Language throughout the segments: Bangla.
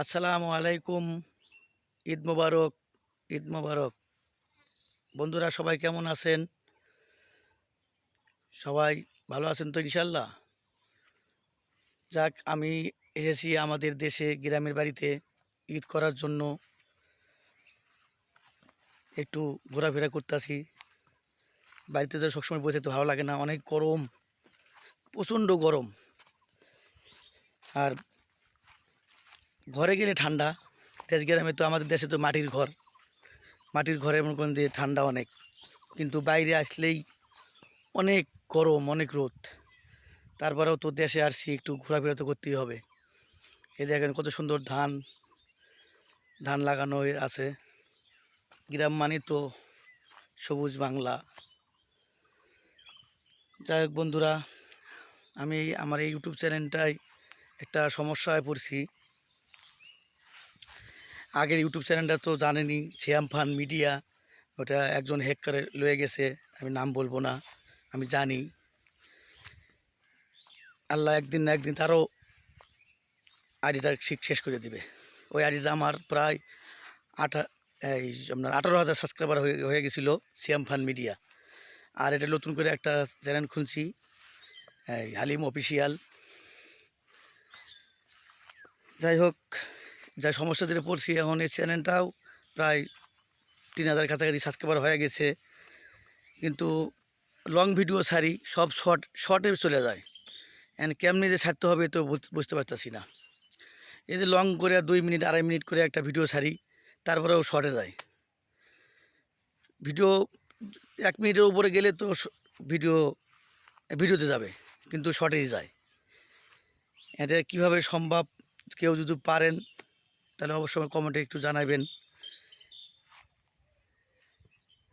আসসালামু আলাইকুম। ঈদ মোবারক ঈদ মোবারক। বন্ধুরা, সবাই কেমন আছেন? সবাই ভালো আছেন তো ইনশাল্লাহ যাক, আমি এসেছি আমাদের দেশে, গ্রামের বাড়িতে ঈদ করার জন্য। একটু ঘোরাফেরা করতেছি। বাড়িতে তো সবসময় বসে তো ভালো লাগে না, অনেক গরম, প্রচণ্ড গরম। আর ঘরে গেলে ঠান্ডা। দেশ গ্রামে তো আমাদের দেশে তো মাটির ঘর। মাটির ঘরে মনে করেন যে ঠান্ডা অনেক। কিন্তু বাইরে আসলেই অনেক গরম, অনেক রোদ। তারপরেও তো দেশে আসছি, একটু ঘোরাফেরা তো করতেই হবে। এ দেখেন কত সুন্দর ধান ধান লাগানো আছে। গ্রাম মানে তো সবুজ বাংলা। যাই হোক বন্ধুরা, আমি আমার এই ইউটিউব চ্যানেলটায় একটা সমস্যায় পড়ছি। আগের ইউটিউব চ্যানেলটা তো জানেনই শ্যাম ফান মিডিয়া, ওটা একজন হ্যাক করে লয়ে গেছে, আমি নাম বলব না, আমি জানি। আল্লাহ একদিন না একদিন তারও আইডিটা ঠিক শেষ করে দিবে। ওই আইডিটা আমার প্রায় আঠা, এই আপনার আঠারো হাজার সাবস্ক্রাইবার হয়ে হয়ে গেছিল সিয়াম ফান মিডিয়া। আর এটা নতুন করে একটা চ্যানেল খুলছি, এই হালিম অফিসিয়াল যাই হোক যা সমস্যা যেটা পড়ছি, এখন এই চ্যানেলটাও প্রায় তিন হাজার কাছাকাছি সাবস্ক্রাইবার হয়ে গেছে। কিন্তু লং ভিডিও ছাড়ি, সব শর্ট শর্টে চলে যায়। অ্যান্ড কেমনি যে ছাড়তে হবে তো বুঝ- বুঝতে পারতেছি না। এই যে লং করে দুই মিনিট, আড়াই মিনিট করে একটা ভিডিও ছাড়ি, তারপরেও শর্টে যায়। ভিডিও এক মিনিটের উপরে গেলে তো ভিডিও ভিডিওতে যাবে, কিন্তু শর্টেই যায়। এটা কীভাবে সম্ভব? কেউ যদি পারেন তাহলে অবশ্যই কমেন্টে একটু জানাবেন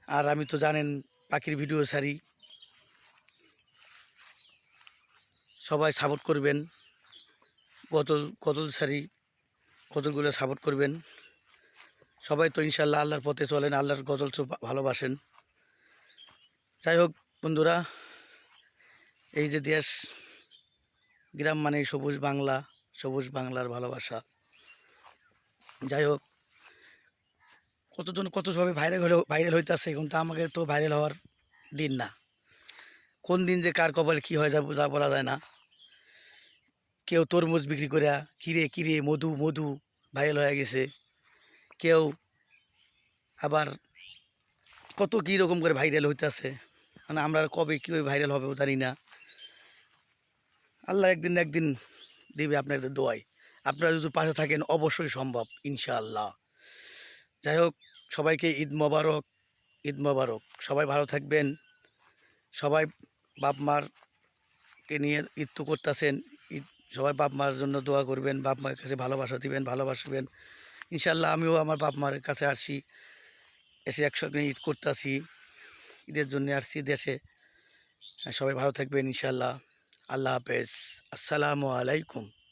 আর আমি তো জানেন, পাখির ভিডিও সারি সবাই সাপোর্ট করবেন। কতল কতল সারি কতলগুলো সাপোর্ট করবেন। সবাই তো ইনশাল্লাহ আল্লাহর পথে চলেন, আল্লাহর গজল ভালোবাসেন। যাই হোক বন্ধুরা, এই যে দেশ, গ্রাম মানে সবুজ বাংলা, সবুজ বাংলার ভালোবাসা। যাই হোক কতজন, কতভাবে ভাইরাল হলে ভাইরাল হইতেছে এখন তো আমাকে তো ভাইরাল হওয়ার দিন না। কোন দিন যে কার কপালে কী হয় যা বলা যায় না। কেউ তরমুজ বিক্রি করে কিরে কিরে মধু মধু ভাইরাল হয়ে গেছে। কেউ আবার কত কী রকম করে ভাইরাল হইতেছে মানে আমরা কবে কীভাবে ভাইরাল হবে জানি না। আল্লাহ একদিন একদিন দিবে আপনাদের দোয়াই আপনারা যদি পাশে থাকেন, অবশ্যই সম্ভব, ইনশাআল্লাহ। যাই হোক, সবাইকে ঈদ মোবারক ঈদ মোবারক। সবাই ভালো থাকবেন। সবাই বাপ মারকে নিয়ে ঈদ তো করতেছেন। ঈদ, সবাই বাপ মার জন্য দোয়া করবেন, বাপ মার কাছে ভালোবাসা দিবেন, ভালোবাসবেন। ইনশাল্লাহ আমিও আমার বাপ মার কাছে আসছি। এসে একসঙ্গে ঈদ করতেছি। ঈদের জন্য আসছি দেশে। সবাই ভালো থাকবেন ইনশাল্লাহ আল্লাহ হাফেজ। আসসালামু আলাইকুম।